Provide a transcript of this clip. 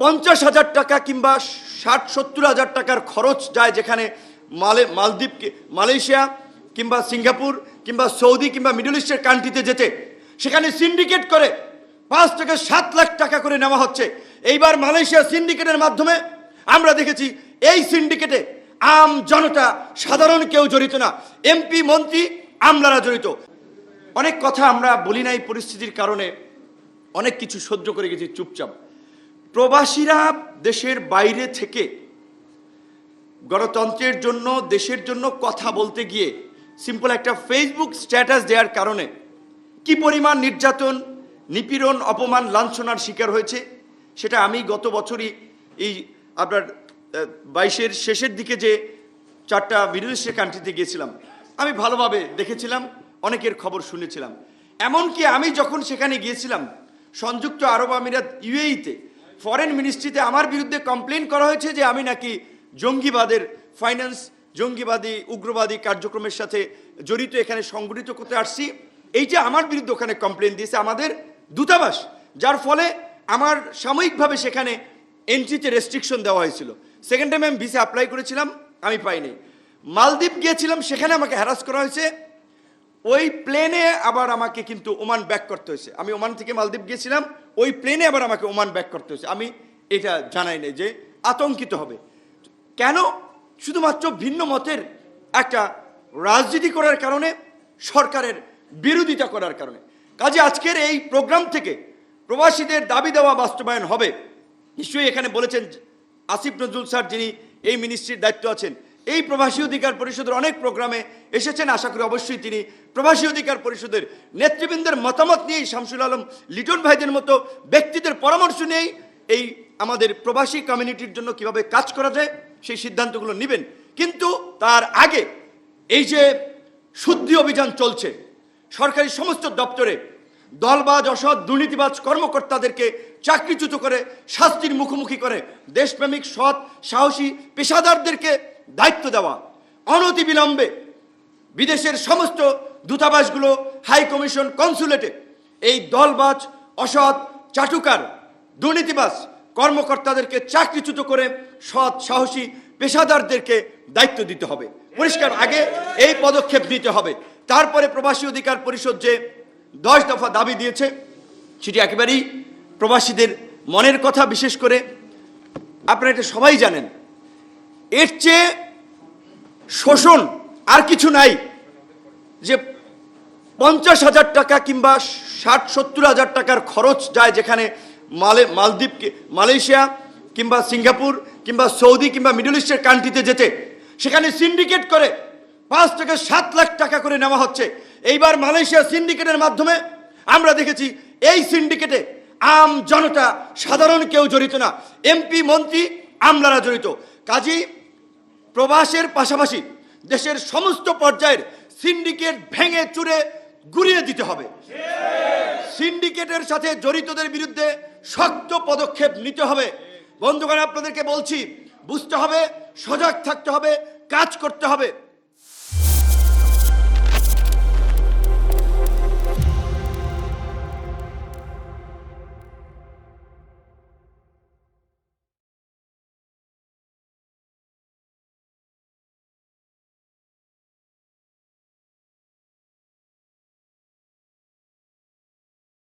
পঞ্চাশ হাজার টাকা কিংবা ষাট, সত্তর হাজার টাকার খরচ যায় যেখানে মালে মালদ্বীপ মালয়েশিয়া কিংবা সিঙ্গাপুর কিংবা সৌদি কিংবা মিডল ইস্টের কান্ট্রিতে যেতে। সেখানে সিন্ডিকেট করে পাঁচ থেকে সাত লাখ টাকা করে নেওয়া হচ্ছে। এইবার মালয়েশিয়া সিন্ডিকেটের মাধ্যমে আমরা দেখেছি এই সিন্ডিকেটে আম জনতা, সাধারণ কেউ জড়িত না। এমপি, মন্ত্রী, আমলারা জড়িত। অনেক কথা আমরা বলি নাই, পরিস্থিতির কারণে অনেক কিছু সহ্য করে গেছি চুপচাপ। প্রবাসীরা দেশের বাইরে থেকে গণতন্ত্রের জন্য, দেশের জন্য কথা বলতে গিয়ে সিম্পল একটা ফেসবুক স্ট্যাটাস দেওয়ার কারণে কি পরিমাণ নির্যাতন, নিপীড়ন, অপমান, লাঞ্ছনার শিকার হয়েছে, সেটা আমি গত বছরই এই আপনার বাইশের শেষের দিকে যে চারটা মিডল ইস্টের কান্ট্রিতে গিয়েছিলাম, আমি ভালোভাবে দেখেছিলাম, অনেকের খবর শুনেছিলাম। এমনকি আমি যখন সেখানে গিয়েছিলাম, সংযুক্ত আরব আমিরাত ইউএইতে ফরেন মিনিস্ট্রিতে আমার বিরুদ্ধে কমপ্লেন করা হয়েছে যে আমি নাকি জঙ্গিবাদের ফাইন্যান্স, জঙ্গিবাদী, উগ্রবাদী কার্যক্রমের সাথে জড়িত, এখানে সংগঠিত করতে আসছি। এইটা আমার বিরুদ্ধে ওখানে কমপ্লেন দিয়েছে আমাদের দূতাবাস, যার ফলে আমার সাময়িকভাবে সেখানে এন্ট্রিতে রেস্ট্রিকশন দেওয়া হয়েছিল। সেকেন্ড টাইম আমি ভিসা অ্যাপ্লাই করেছিলাম, আমি পাইনি। মালদ্বীপ গিয়েছিলাম, সেখানে আমাকে হ্যারাস করা হয়েছে। ওই প্লেনে আবার আমাকে কিন্তু ওমান ব্যাক করতে হয়েছে। আমি ওমান থেকে মালদ্বীপ গিয়েছিলাম, ওই প্লেনে আবার আমাকে ওমান ব্যাক করতে হয়েছে। আমি এটা জানাই নাই যে আতঙ্কিত হবে। কেন? শুধুমাত্র ভিন্ন মতের একটা রাজনীতি করার কারণে, সরকারের বিরোধিতা করার কারণে। কাজে আজকের এই প্রোগ্রাম থেকে প্রবাসীদের দাবি দেওয়া বাস্তবায়ন হবে। নিশ্চয়ই এখানে বলেছেন আসিফ নজরুল স্যার, যিনি এই মিনিস্ট্রির দায়িত্ব আছেন। এই প্রবাসী অধিকার পরিষদের অনেক প্রোগ্রামে এসেছেন। আশা করি অবশ্যই তিনি প্রবাসী অধিকার পরিষদের নেতৃবৃন্দের মতামত নিয়েই শামসুল আলম, লিটন ভাইদের মতো ব্যক্তিদের পরামর্শ নিয়েই এই আমাদের প্রবাসী কমিউনিটির জন্য কীভাবে কাজ করা যায় সেই সিদ্ধান্তগুলো নেবেন। কিন্তু তার আগে এই যে শুদ্ধি অভিযান চলছে, সরকারি সমস্ত দপ্তরে দলবাজ, অসৎ, দুর্নীতিবাজ কর্মকর্তাদেরকে চাকরিচ্যুত করে, শাস্তির মুখোমুখি করে দেশপ্রেমিক, সৎ, সাহসী, পেশাদারদেরকে দায়িত্ব দেওয়া, অনতিবিলম্বে বিদেশের সমস্ত দূতাবাসগুলো হাই কমিশন কনসুলেটে এই দলবাজ অসৎ চাটুকার দুর্নীতিবাস কর্মকর্তাদেরকে চাকরিচ্যুত করে সৎ, সাহসী পেশাদারদেরকে দায়িত্ব দিতে হবে। পরিষ্কার, আগে এই পদক্ষেপ নিতে হবে। তারপরে প্রবাসী অধিকার পরিষদ যে দশ দফা দাবি দিয়েছে, সেটি একেবারেই প্রবাসীদের মনের কথা। বিশেষ করে আপনারা এটা সবাই জানেন এর চেয়ে শোষণ আর কিছু নাই যে পঞ্চাশ হাজার টাকা কিংবা ষাট, সত্তর হাজার টাকার খরচ যায় যেখানে মালে মালদ্বীপ মালয়েশিয়া কিংবা সিঙ্গাপুর কিংবা সৌদি কিংবা মিডল ইস্টের কান্ট্রিতে যেতে, সেখানে সিন্ডিকেট করে পাঁচ থেকে সাত লাখ টাকা করে নেওয়া হচ্ছে। এইবার মালয়েশিয়া সিন্ডিকেটের মাধ্যমে আমরা দেখেছি এই সিন্ডিকেটে আম জনতা সাধারণ কেউ জড়িত না। এমপি, মন্ত্রী আমলারা জড়িত। কাজী প্রবাসের পাশাপাশি দেশের সমস্ত পর্যায়ের সিন্ডিকেট ভেঙে চুরে গুড়িয়ে দিতে হবে। সিন্ডিকেটের সাথে জড়িতদের বিরুদ্ধে শক্ত পদক্ষেপ নিতে হবে। বন্ধুগণ, আপনাদেরকে বলছি, বুঝতে হবে, সজাগ থাকতে হবে, কাজ করতে হবে।